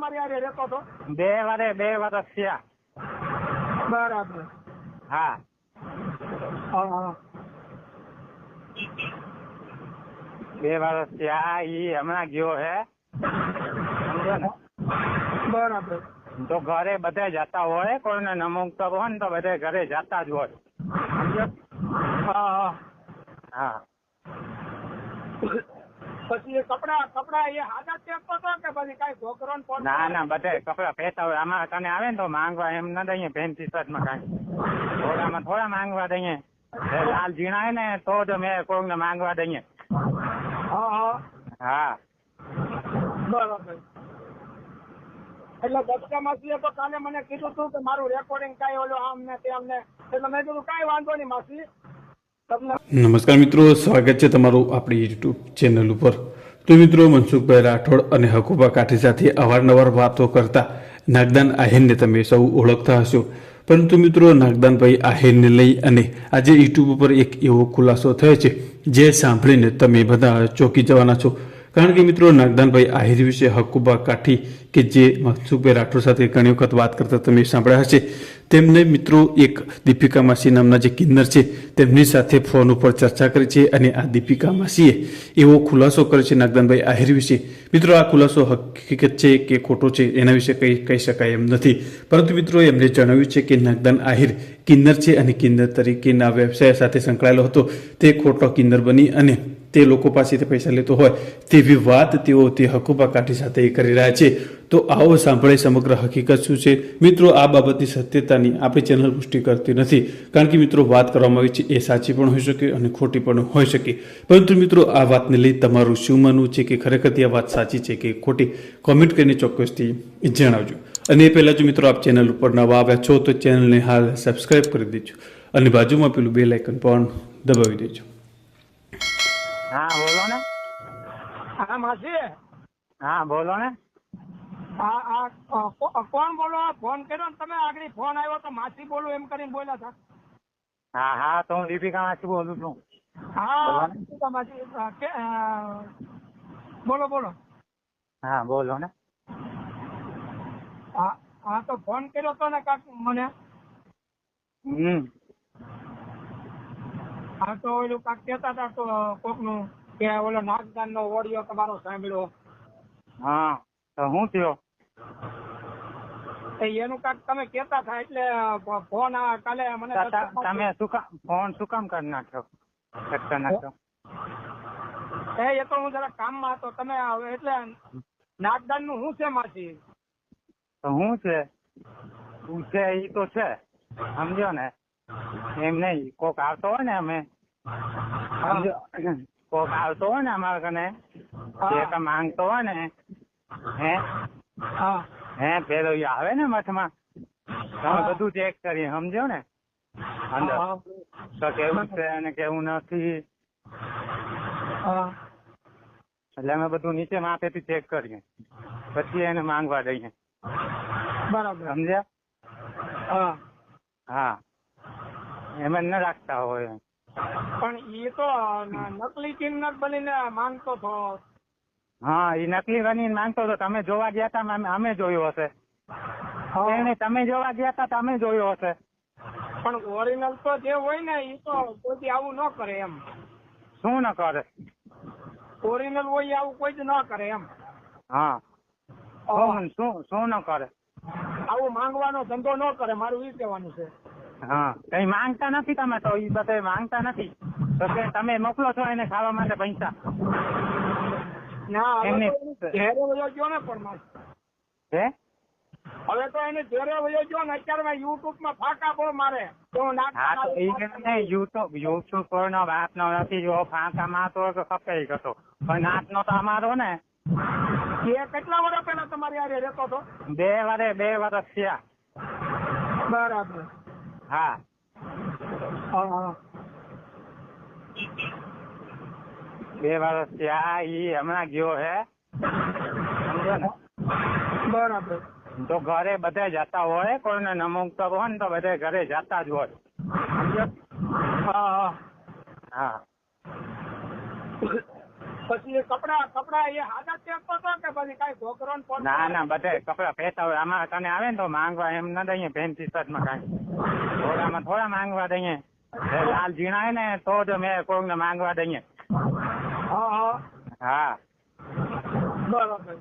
તમારી હારે રહેતો હતો? બે વારે બે વર્ષ થયા. બરાબર. હા. બે વર્ષ થયા ઈ હમણાં ગયો હે. બરાબર. તો ઘરે બધે જતા હોય કોઈને નમુક તો હોય ને તો બધે ઘરે જતા જ હોય. હા હા. હા. પછી એ કપડા કપડા એ હાથા ચેક કરતો કે પછી કઈ છોકરો ના ના બધે કપડા પહેરતા હોય. આમાં તને આવે ને તો માંગવા એમ ના દઈએ પેન્ટ ટી શર્ટમાં કાંઈ. થોડામાં થોડા માંગવા દઈએ. લાલ ઝીણા ને તો જ અમે કોઈને માંગવા દઈએ. હા હા. હા. બરાબર. એટલે દક્ષા માસીએ તો કાલે મને કીધું તું કે મારું રેકોર્ડિંગ કાંઈ ઓલો આમ ને તેમ ને. એટલે મેં કીધું કાંઈ વાંધો નહીં માસી. નમસ્કાર મિત્રો, સ્વાગત છે તમારું આપણી યુટ્યુબ ચેનલ ઉપર. તો મિત્રો મનસુખભાઈ રાઠોડ અને હકુબા કાઠી સાથે અવારનવાર વાતો કરતા નાગદાન આહિરને તમે સૌ ઓળખતા હશો. પરંતુ મિત્રો, નાગદાનભાઈ આહિરને લઈ અને આજે યુટ્યુબ ઉપર એક એવો ખુલાસો થયો છે, જે સાંભળીને તમે બધા ચોંકી જવાના છો. કારણ કે મિત્રો, નાગદાનભાઈ આહિર વિશે હકુબા કાઠી કે જે મનસુખભાઈ રાઠોડ સાથે ઘણી વખત વાત કરતા તમે સાંભળ્યા હશે. તેમને મિત્રો એક દીપિકા માસી નામના જે કિન્નર છે, તેમની સાથે ફોન ઉપર ચર્ચા કરી છે અને આ દીપિકા માસીએ એવો ખુલાસો કર્યો છે નાગદાનભાઈ આહિર વિશે. મિત્રો, આ ખુલાસો હકીકત છે કે ખોટો છે એના વિશે કંઈ કહી શકાય એમ નથી. પરંતુ મિત્રો એમને જણાવ્યું છે કે નાગદાન આહિર કિન્નર છે અને કિન્નર તરીકેના વ્યવસાય સાથે સંકળાયેલો હતો. તે ખોટો કિન્નર બની અને તે લોકો પાસેથી પૈસા લેતો હોય તેવી વાત તેઓ તે હકુબા કાઠી સાથે કરી રહ્યા છે. તો આવો સાંભળે સમગ્ર હકીકત શું છે? મિત્રો, આ બાબતની સત્યતાની આપણી ચેનલ પુષ્ટિ કરતી નથી. કારણ કે મિત્રો, વાત કરવામાં આવી છે એ સાચી પણ હોઈ શકે અને ખોટી પણ હોઈ શકે. પરંતુ મિત્રો, આ વાતને લઈ તમારું શું માનવું છે કે ખરેખર આ વાત સાચી છે કે ખોટી? કોમેન્ટ કરીને ચોક્કસથી જણાવજો. અને એ પહેલાં જો મિત્રો, આપ ચેનલ ઉપર નવા આવ્યા છો તો ચેનલને હાલ સબસ્ક્રાઇબ કરી દેજો અને બાજુમાં પેલું બે લાઇકન પણ દબાવી દેજો. હા બોલો ને. હા માસી. હા બોલો ને. કોણ બોલો? ફોન કર્યો ને તમે? આગળ ફોન આવ્યો તો માસી બોલું એમ કરીને બોલ્યા હતા. હા હા તો હું દીપિકા માસી બોલું છું. હા. દીપિકા માસી બોલો બોલો. હા બોલો ને. હા હા તો ફોન કર્યો તો ને કાક મને? હમ. હા તો ઓલું કાક કહેતા હતા તો કોકનું કે ઓલો નાગદાન નો ઓડિયો તમારો સાંભળ્યો. હા તો શું થયો? એ એનું કાક તમે કેતા હતા એટલે ફોન આ કાલે મને તમે શું કામ ફોન શું કામ કરી નાખ્યો? કરી નાખ્યો? એ એ તો હું જરા કામમાં હતો. તમે એટલે નાગદાનનું શું છે માસી? તો શું છે? શું છે એ તો છે. સમજો ને? એમ નહીં કોક આવતો હોય ને અમે. કોક આવતો હોય ને અમારા કને જે કે માંગતો હોય ને હે? હે. પેલો આવે ને મઠમાં. તમે બધું ચેક કરીએ સમજો ને? અંદર. તો કેવું છે અને કેવું નથી? એટલે અમે બધું નીચે માથેથી ચેક કરીએ. પછી એને માંગવા દઈએ બરાબર. સમજ્યા? હા. હા. એમ ન રાખતા હોય. પણ એ તો નકલી કિન્નર બનીને માંગતો હતો હા એ નકલી બનીને માંગતો હતો. તમે જોવા ગયા હતા અમે- જોયું હશે. એને તમે જોવા ગયા હતા તમે જોયું હશે. પણ ઓરિજિનલ તો જે હોય ને એ તો કોઈ આવું ન કરે એમ. શું ન કરે? ઓરિજિનલ હોય આવું કોઈ જ ન કરે એમ. હા. શું શું ન કરે? આવું માંગવાનો ધંધો ન કરે મારું એ કહેવાનું છે. હા. કઈ માંગતા નથી તમે તો એ બધે માંગતા નથી. તો કે તમે મોકલો છો એને ખાવા માટે પૈસા. ના હવે એમને- તો એને ઘેરે વયો ગયો ને પણ માસી. હે? હવે તો એને ઘેરે વયો ગયો ને અત્યારે યુટ્યુબમાં ફાંકા બહુ મારે. તો હું એ કે નહીં યુટ્યુબ યુટ્યુબ પર નો વાત નો નથી જો ફાંકા માં તો ખપે કતો પણ નાચ નો તો અમારો ને. એ કેટલા વર્ષ પહેલા તમારી આરે રહેતો હતો? બે વરે બે વર્ષ થયા. બરાબર. હા. બે વર્ષ થયા ઈ હમણાં ગયો હે. બરાબર. તો ઘરે બધે જતા હોય કોઈને નમુક તો હોય ને તો બધે ઘરે જતા જ હોય. હા હા. હા. પછી કપડા કપડા એ હાથા જ પહેરતો કે પછી કાંઈ ઘોઘરો ના ના બધે કપડા પહેરતા હોય. આમાં તને આવે ને તો માંગવા એમ ના દઈએ પેન્ટ ટી શર્ટમાં કાંઈ. થોડામાં થોડા માંગવા દઈએ. લાલ ઝીણા ને તો જ મેં કોઈને માંગવા દઈએ. હા બરાબર.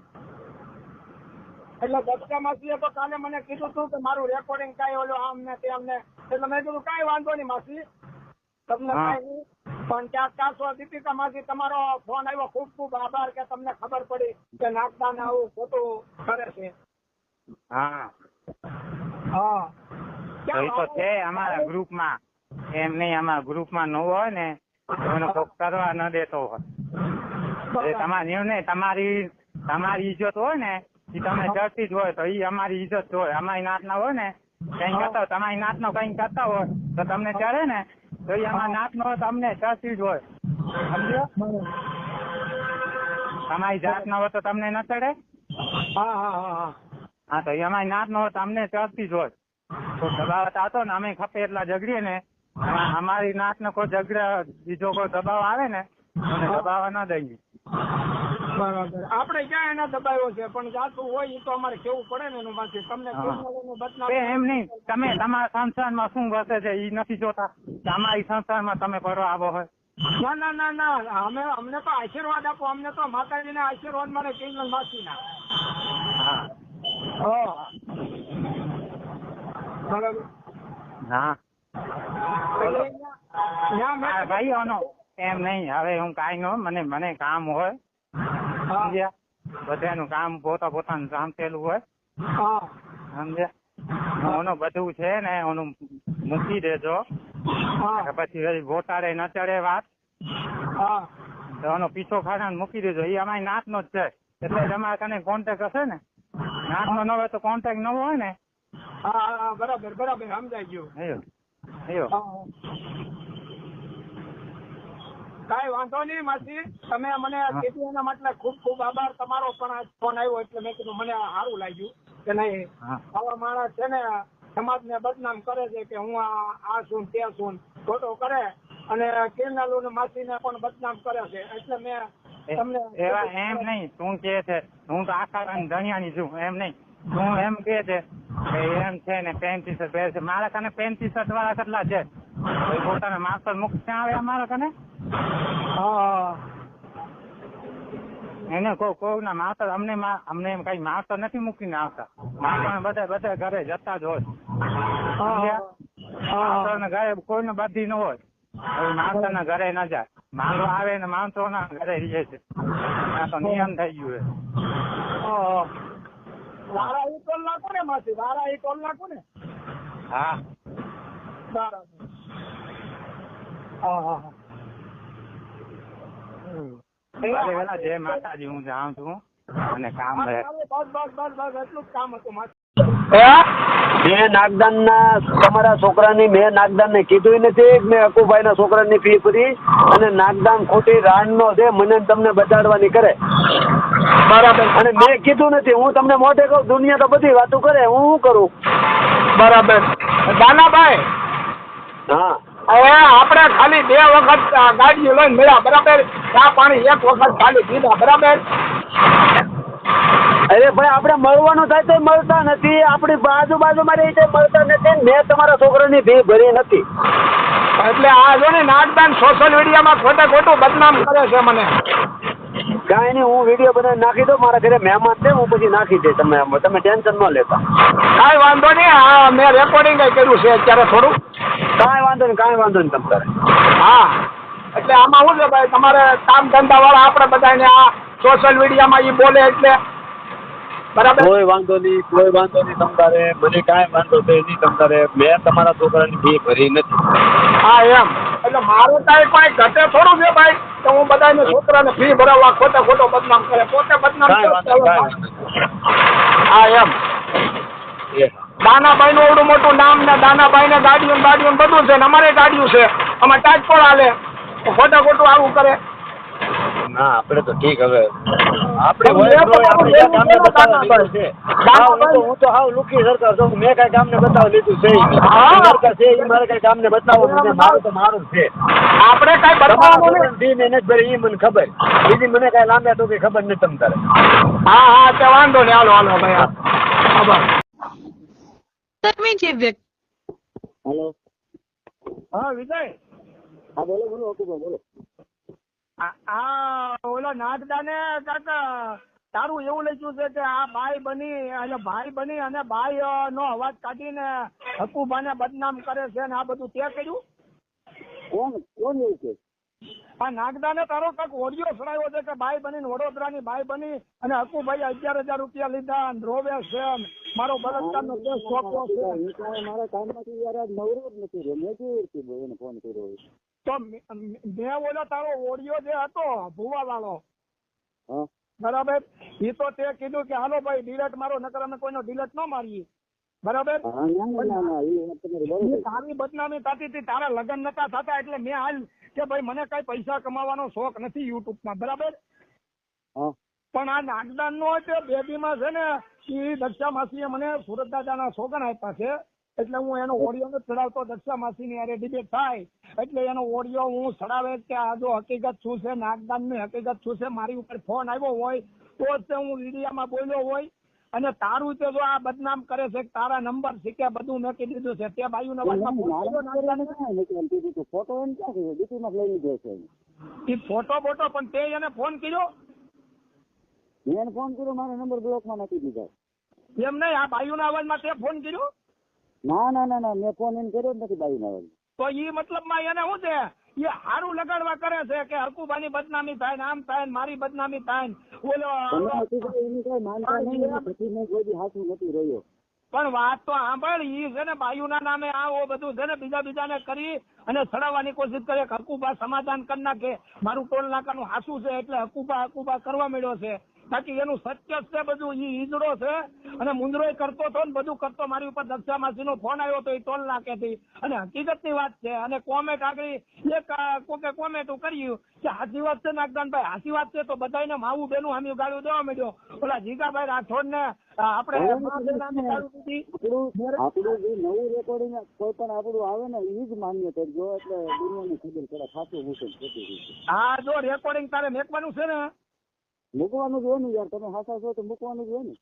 એટલે દસકા તો કાલે મને કીધું તું કે મારું રેકોર્ડિંગ કાંઈ ઓલો આમ ને તેમ ને. એટલે મેં કીધું કાંઈ વાંધો નહીં માસી. તમને ત્યાં ચારસો દીપિકા માંથી તમારો ફોન આવ્યો. ખૂબ ખૂબ આભાર કે તમને ખબર પડી કે નાગદાન આવું ખોટું કરે છે. હા. હા. એ તો છે અમારા ગ્રુપમાં. એમ નહીં અમારા ગ્રુપમાં નવું હોય ને તો કોક કરવા ન દેતો હોય. તમારી એવું નહીં તમારી તમારી ઇજ્જત હોય ને એ તમે ચડતી જ હોય તો એ અમારી ઇજ્જત હોય. અમારી નાતના હોય ને કઈ કરતા હોય તમારી નાતનો કઈ કરતા હોય તો તમને ચડે ને તો નાક નાતનો હોય તો અમને ચડતી જ હોય. સમજો તમારી જાતનો હોય તો તમને ન ચડે? હા હા હા હા. તો અમારી ન હોય તો અમને ચડતી જ હોય. તો દબાવ આવતો ને અમે ખપે એટલા ઝઘડીએ ને અમારી અમારી નાતનો કોઈ ઝઘડા બીજો કોઈ દબાવ આવે ને ના દબાવવા ન દઈએ. બરાબર. આપણે ક્યાં એના દબાયો છે પણ જાતું હોય એ તો અમારે કેવું પડે ને એનું પાછી? તમને એ એમ નહીં. તમે તમારા સંસારમાં શું વસે છે એ નથી જોતા. તમારી સંસારમાં તમે ભરવા આવો હોય. ના ના ના ના. અમે અમને તો આશીર્વાદ આપો. અમને તો માતાજીના આશીર્વાદ મારે કિંગલ માસીના. હા. હા. બરાબર. હા. આ એમ નહીં. હવે હું કાંઈ નો મને મને કામ હોય. સમજ્યા? બધાનું કામ પોતા પોતાનું સાંભળેલું હોય. સમજ્યા? ઓનું બધું છે ને ઓનું મૂકી દેજો. પછી ગોટાળે ન ચડે વાત. ઓનો એનો પીછો ખાડા મૂકી દેજો. એ અમારી નાતનો જ છે. એટલે તમારા કને કોન્ટેક હશે ને? નાતનો ન હોય તો કોન્ટેક ન હોય ને? બરાબર બરાબર સમજાઈ ગયું. કાંઈ વાંધો નહીં માસી. તમે મને કીધું એના માટે ખૂબ ખૂબ આભાર. તમારો પણ ફોન આવ્યો એટલે મેં કીધું મને સારું લાગ્યું કે નહીં. આવા માણસ છે ને સમાજને બદનામ કરે છે કે હું આ છું ને તે છું ખોટો કરે. અને કેનાલુ ને માસીને પણ બદનામ કરે છે. એટલે મેં તમને એવા એમ નહીં. તું કે છે હું તો આખા ધણિયાની છું એમ નહીં. તું એમ કે છે કે એમ છે ને પેન્ટી શર્ટ પહેરે છે. મારા કને પેન્ટી શર્ટ વાળા કેટલા છે? પોતાના માસ્ટર મુક્ત આવે અમારા કને હા. એને કોઈ કોઈ ના માસ્ટર અમને અમને એમ કઈ માસ્ટર નથી મૂકીને આવતા. માસ્ટર બધા બધા ઘરે જતા જ હોય. હા માસ્ટર ને ઘરે કોઈને બધી ન હોય. માણસો ના ઘરે ન જાય. માણસો આવે ને માણસો ના ઘરે રહે છે. આ તો નિયમ થઈ ગયું. વારા ઈ કોલ નાખો ને માસી વારા ઈ કોલ નાખો ને. હા. બરાબર. હા હા હા. જય માતાજી હું જાઉં છું અને કામ રહે બસ બસ બસ બસ એટલું જ કામ હતું મેં નાગદાન ના તમારા છોકરાની મેં નાગદાન ને કીધું નથી મેં અકુભાઈ ના છોકરાની ફી ભરી અને નાગદાન ખોટી રાણ નો છે મને તમને બચાડવાની કરે. બરાબર. અને મેં કીધું નથી હું તમને મોઢે કહું દુનિયા તો બધી વાતો કરે હું શું કરું? બરાબર. દાનાભાઈ! હા. હવે આપણે ખાલી બે વખત ગાડીઓ લઈને મળ્યા બરાબર? ચા પાણી એક વખત ખાલી પીધા બરાબર? અરે ભાઈ આપણે મળવાનું થાય તો મળતા નથી. આપણી બાજુ મારી રીતે મળતા નથી મેં તમારા છોકરાની ફી ભરી નથી. એટલે આ જો ને નાગદાન સોશિયલ મીડિયામાં ખોટે ખોટું બદનામ કરે છે મને. કાંઈ નહીં હું વીડિયો બનાવી નાખી દઉં મારા ઘરે મહેમાન છે હું પછી નાખી દઈશ તમે તમે ટેન્શન ન લેતા. કાંઈ વાંધો નહીં હા મેં રેકોર્ડિંગ કર્યું છે અત્યારે થોડું. કાંઈ વાંધો નહીં કાંઈ વાંધો નહીં તમ તારે હા એટલે આમાં શું છે ભાઈ તમારે કામ ધંધા વાળા આપણે બધાને આ સોશિયલ મીડિયામાં એ બોલે એટલે. બરાબર? કોઈ વાંધો નહીં કોઈ વાંધો નહીં તમ તારે મને કાંઈ વાંધો છે નહીં તમ તારે મેં તમારા છોકરાની ફી ભરી નથી. હા એમ. એટલે મારું કાંઈ કાંઈ ઘટે થોડું છે ભાઈ? કે હું બધાને છોકરાને ફી ભરાવવા ખોટે ખોટો બદનામ કરે. પોતે બદનામ હા એમ. દાનાભાઈ નું એવડું મોટું નામ ને દાનાભાઈ ને ગાડીઓ ને ગાડીઓ બધું છે ને અમારે ગાડીઓ છે. અમારે ટાચ પણ હાલે ખોટા ખોટું આવું કરે. હા આપણે તો ઠીક હવે. આપણે પણ હોય તો આપણે લેવું ગામને છે ને બતાવવા છે. હા, તો હું તો હાવ લુકી સરકાર છું. મેં કઈ ગામને બતાવી લીધું છે. સરકાર છે ઈ મારે કઈ ગામને બતાવવાનું છે. મારું તો મારું છે. આપણે કઈ બતાવવાનું નહીં. ફી મહેનત ભરી ઈ મને ખબર. બીજી મને કઈ લાંબે તો કઈ ખબર નથી તમ તારે. હા હા તે વાંધો નહીં. હાલો હાલો ભાઈ હા. આભાર. તમે જે વ્યક્તિ હેલો. હા વિજય. હા બોલો બોલો ઓકે બોલો. આ- આ નાથડા ને કાકા તારું એવું લખ્યું છે કે આ ભાઈ બની એટલે ભાઈ બની અને ભાઈ નો અવાજ કાઢીને હકુભાને બદનામ કરે છે ને આ બધું તે કર્યું? કોણ કોણ એવું છે આ નાગદાને તારો કંઈક ઓડિયો સડાયો છે કે ભાઈ બની વડોદરાની ભાઈ બની અને હકુભાઈ અગિયાર હજાર રૂપિયા લીધા રોવે છે મારો મારો બળાત્કારનો કેસ સોંપ્યો છે. મારા કામમાંથી યાર નવરો જ નથી રહ્યો. મેં કેવી રીતે ફોન કર્યો તો મેં ઓલો તારો ઓડિયો જે હતો ભુવા વાળો બરાબર? એ તો તે કીધું કે હાલો ભાઈ ડિલેટ મારો નકર અમે કોઈનો ડિલેટ ન મારીએ. બરાબર? તારી બદનામી થતી હતી તારા લગ્ન નતા થતા એટલે મેં હાલ કે ભાઈ મને કઈ પૈસા કમાવાનો શોખ નથી યુટ્યુબમાં બરાબર પણ આ નાગદાન નો તે બેબીમાં છે ને એ દક્ષા માસી મને સુરત દાદા ના સોગન આપ્યા છે. એટલે હું એનો ઓડિયો નથી ચડાવતો દક્ષા માસી ની ડિબેટ થાય. એટલે એનો ઓડિયો હું ચડાવે કે આ જો હકીકત શું છે નાગદાનની હકીકત શું છે મારી ઉપર ફોન આવ્યો હોય તો જ તે હું મીડિયામાં બોલ્યો હોય. અને તારું તે જો આ બદનામ કરે છે તારા નંબર શીખ્યા બધું મેં કીધી દીધું છે. તે બાયુના નો ફોટો લઈ લીધો છે એ ફોટો બોટો પણ તે એને ફોન કર્યો? મેં એને ફોન કર્યો મારો નંબર બ્લોકમાં નાખી દીધો. એમ નહીં આ બાયુ ના અવાજમાં તે ફોન કર્યો? ના ના ના ના મેં ફોન એને કર્યો જ નથી બાઈ ના તો એ મતલબમાં એને શું છે? એ હારું લગાડવા કરે છે કે હકુબાની બદનામી થાય ને આમ થાય ને મારી બદનામી થાય ને ઓલો એની કઈ માનતા નહીં પછી મેં કોઈ હાથું નથી રહ્યો. પણ વાત તો સાંભળ ઈ છે ને બાયુના નામે આ ઓ બધું છે ને બીજા બીજાને કરી અને સડાવવાની કોશિશ કરે હકુબા સમાધાન કરી નાખે. મારું ટોલ નાકાનું હાસું છે એટલે હકુબા હકુબા કરવા મળ્યો છે. બાકી એનું સત્ય છે બધું ઈ ઈજડો છે. અને મુંદરો કરતો હતો ને બધું કરતો મારી ઉપર દક્ષા માસીનો ફોન આવ્યો તો એ ટોલ નાકેથી. અને હકીકતની વાત છે અને કોમેન્ટ આગળ એક કોકે કોમેન્ટ કર્યું કે હાચી વાત છે નાગદાનભાઈ હાચી વાત છે તો બધાને માવું બેનું હામી ગાળ્યું દેવા માંડ્યો. ઓલા જીગાભાઈ રાઠોડ ને આપણે. આપણું જે નવું રેકોર્ડિંગ કોઈ પણ આપણું આવે ને એ જ માન્ય કરજો એટલે દુનિયાની ખબર પડે સાચું હું ને હા જો રેકોર્ડિંગ તારે મેકવાનું છે ને મૂકવાનું જ હોય ને યાર તમે હાસા છો તો મૂકવાનું જ હોય ને.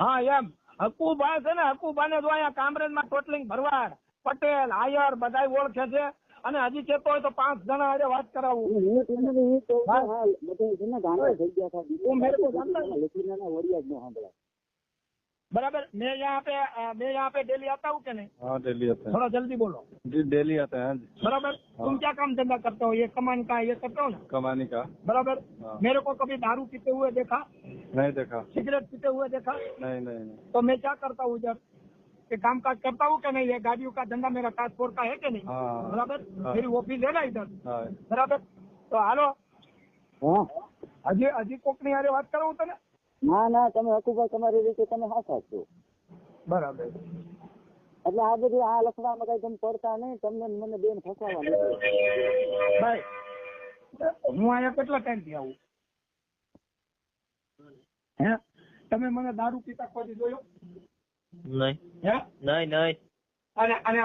હા એમ. હકુબા છે ને હકુભાને જો અહીંયા કામરેજમાં ટોટલિંગ ભરવાડ પટેલ આયર બધા ઓળખે છે. અને હજી કેતો હોય તો પાંચ જણા આજે વાત કરાવું. હું તમને એ કહું હા. બધા છે ને ગાંડા થઈ ગયા હતા. મેરે કો જાણતા है? લખીના વડિયા જ ન સાંભળાય. बराबर? मैं यहाँ पे आ, मैं यहाँ पे डेली आता हूँ हाँ, डेली थोड़ा जल्दी बोलो। जी डेली आते हैं बराबर? हाँ। तुम क्या काम धंधा करते हो? ये कमान का ये करते हो ना? कमानी का। बराबर? हाँ। मेरे को कभी दारू पीते हुए देखा? नहीं देखा। सिगरेट पीते हुए देखा? नहीं नहीं, नहीं। तो मैं क्या करता हूँ जब काम काज करता हूँ क्या नहीं? ये गाड़ियों का धंधा मेरा ट्रांसपोर्ट का है क्या नहीं? बराबर? मेरी ऑफ़िस है ना इधर। बराबर? तो हेलो? अजी अजीब कोकनी अरे बात करो तो ना ના ના તમે હકુભાઈ તમારી રીતે તમે જ છો બરાબર. એટલે આ બધી આ લખવામાં કઈ તમે પડતા નહીં તમને મને બેન ફસાવા નથી. ભાઈ હું અહીંયા કેટલા ટાઈમથી આવું? હે? તમે મને દારૂ પીતા કોઈ જોયો? નહીં. હે? નહીં નહીં. અને અને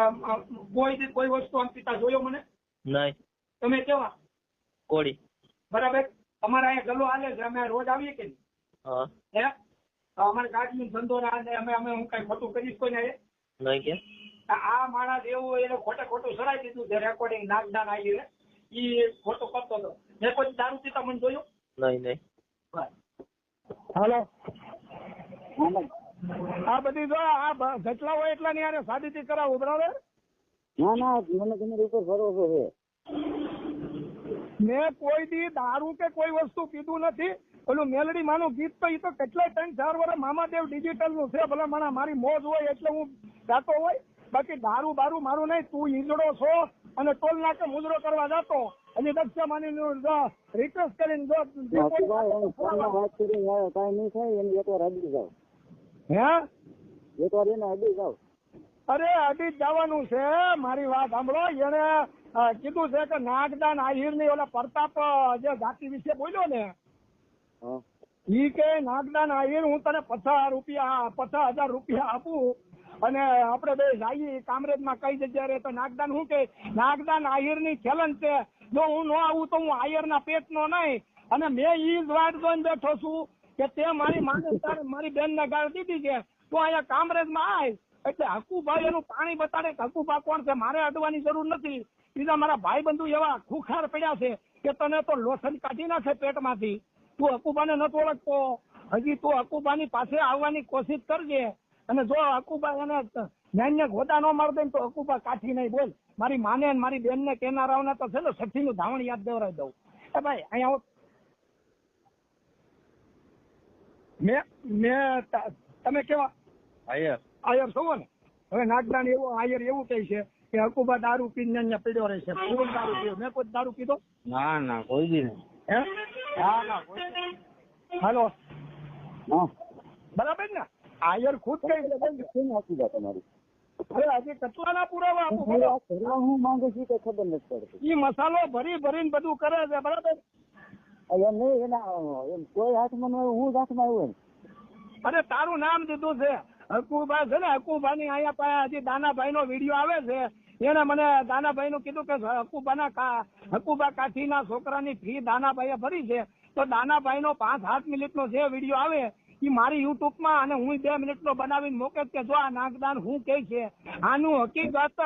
કોઈ દી કોઈ વસ્તુ આમ પીતા જોયો મને? નહીં. તમે કેવા? કોળી. બરાબર? અમારા અહીંયા ગલો હાલે છે અમે રોજ આવીએ કે નહીં? હા. હે? અમારે ગાડીનો ધંધો ના અને અમે અમે હું કઈ ખોટું કરીશ કોઈને ને? નહીં કે. આ માણસ એવું એને ખોટે ખોટું સરાઈ દીધું છે રેકોર્ડિંગ નાક આવી ઈ ખોટું કરતો હતો. મેં કોઈ દારૂ પીતા મને જોયું? નહીં નહીં. હાલો. આ બધી જો આ જેટલા હોય એટલા ની હારે સાદીતી કરાવું બરાબર? ના ના મને તમે ઉપર ભરોસો છે. મેં કોઈ દી દારૂ કે કોઈ વસ્તુ પીધું નથી. ઓલું મેલડી માનું ગીત તો એ તો કેટલાય ત્રણ ચાર વર્ષ મામાદેવ ડિજિટલનું છે. ભલે મને મારી મોજ હોય એટલે હું ગાતો હોય. બાકી દારૂ બારું મારું નહીં. તું ઈજડો છો અને ટોલ નાકે મુજરો કરવા જાતો. અને દક્ષા માની રિક્વેસ્ટ કરીને જો હકુભાઈ વાત કરી યાર નહીં થાય એની એક વાર અડી જાવ હે? એકવાર એને અડી જાવ અરે અડી જવાનું છે. મારી વાત સાંભળો. એને કીધું છે કે નાગદાન આહિરની ઓલા પ્રતાપ જે જાતિ વિશે બોલ્યો ને ઈ કે નાગદાન આવીને હું તને પચાસ રૂપિયા, પચાસ હજાર રૂપિયા આપું. અને આપણે બે જઈએ કામરેજમાં કઈ જગ્યા રહે તો નાગદાન શું કે નાગદાન આહિરની ચલન છે. જો હું ન આવું તો હું આહિર ના પેટ નો નહીં. અને મેં ઈ જ વાત જોઈને બેઠો છું કે તે મારી માને મારી બેન ને ગાળ દીધી છે. તો અહીંયા કામરેજમાં આય. એટલે હકુભાઈ એનું પાણી બતાડે કે, હકુભા કોણ છે? મારે અડવાની જરૂર નથી. બીજા મારા ભાઈ બંધુ એવા ખુખાર પડ્યા છે કે, તને તો લોસન કાઢી નાખે પેટમાંથી. તું હકુબાને નથી ઓળખતો. હજી તું હકુબાની પાસે આવવાની કોશિશ કરજે. અને જો હકુબા એને જ્ઞાનને ગોદા ન માર દે તો હકુબા કાઠી નહીં. બોલ. મારી માને ને મારી બેનને કેનારાઓને તો છે ને સઠ્ઠીનું ધાવણ યાદ દેવરાઈ દઉં. એ ભાઈ અહીંયા મેં મેં તમે કેવા? આયર. આયર છો ને? હવે નાગદાન એવો આયર એવું કહે છે કે હકુબા દારૂ પીને પીડ્યો રહે છે. દારૂ પીયો? મેં કોઈ દારૂ પીધો? ના ના કોઈ બી નહીં. હે? ના હાલો. હા. બરાબર ને? આયર ખુદ કઈ છે કેમ તમારી? અરે હજી કેટલાના પુરાવા આપું કરવા હું માંગુ છું કે ખબર નથી પડતી. ઈ મસાલો ભરી ભરીને બધું કરે છે બરાબર? એમ નહીં એના એમ કોઈ હાથમાં ન હું જ હાથમાં આવ્યું અરે તારું નામ દીધું છે. હકુભા છે ને હકુભાની અહીંયા પાસે હજી દાનાભાઈ નો વીડિયો આવે છે. એને મને દાનાભાઈ નું કીધું કે હકુબાના હકુબા કાઠીના છોકરાની ફી દાનાભાઈએ ભરી છે. તો દાનાભાઈ નો પાંચ સાત મિનિટ નો જે વીડિયો આવે એ મારી યુટ્યુબમાં અને હું બે મિનિટ નો બનાવીને મોકે કે જો આ નાગદાન હું કે છે આનું હકીકત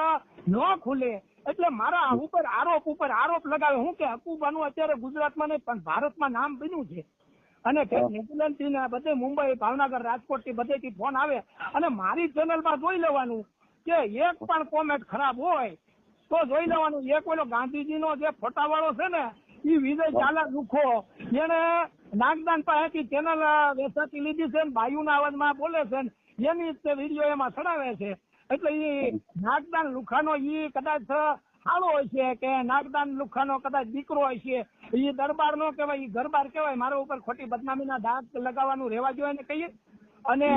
ન ખુલે. એટલે મારા ઉપર આરોપ ઉપર આરોપ લગાવે. હું કે હકુબાનું અત્યારે ગુજરાતમાં નહીં પણ ભારતમાં નામ બન્યું છે. અને ન્યુઝીલેન્ડથી ને બધે મુંબઈ ભાવનગર રાજકોટથી બધે થી ફોન આવે અને મારી ચેનલમાં જોઈ લેવાનું. કે એક પણ કોમેન્ટ ખરાબ હોય, તો જોઈ લેવાનું. એક ઓલો ગાંધીજીનો જે ફોટાવાળો છે ને એ વિજય ચાલા લુખો. એને નાગદાન પાસેથી ચેનલ વેચાતી લીધી છે બાયુના અવાજમાં બોલે છે એની તે વીડિયો એમાં ચડાવે છે. એટલે એ નાગદાન લુખાનો એ કદાચ સારો હોય છે કે નાગદાન લુખાનો કદાચ દીકરો હોય છે એ દરબાર નો કહેવાય, ઈ ગરબાર કહેવાય, મારા ઉપર ખોટી બદનામીના દાગ લગાવવાનું રહેવા જોઈએ ને કહીએ. અને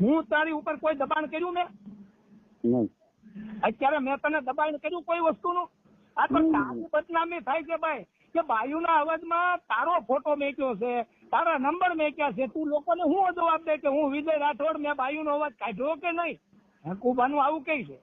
હું તારી ઉપર કોઈ દબાણ કર્યું મેં? અત્યારે મેં તને દબાણ કર્યું કોઈ વસ્તુનું? આ તો તારી બદનામી થાય છે ભાઈ. કે બાયુના અવાજમાં તારો ફોટો મેક્યો છે તારા નંબર મેક્યા છે તું લોકોને શું જવાબ દે કે હું વિજય રાઠોડ મેં બાયુનો અવાજ કાઢ્યો કે નહીં? હકુબાનું આવું કઈ છે?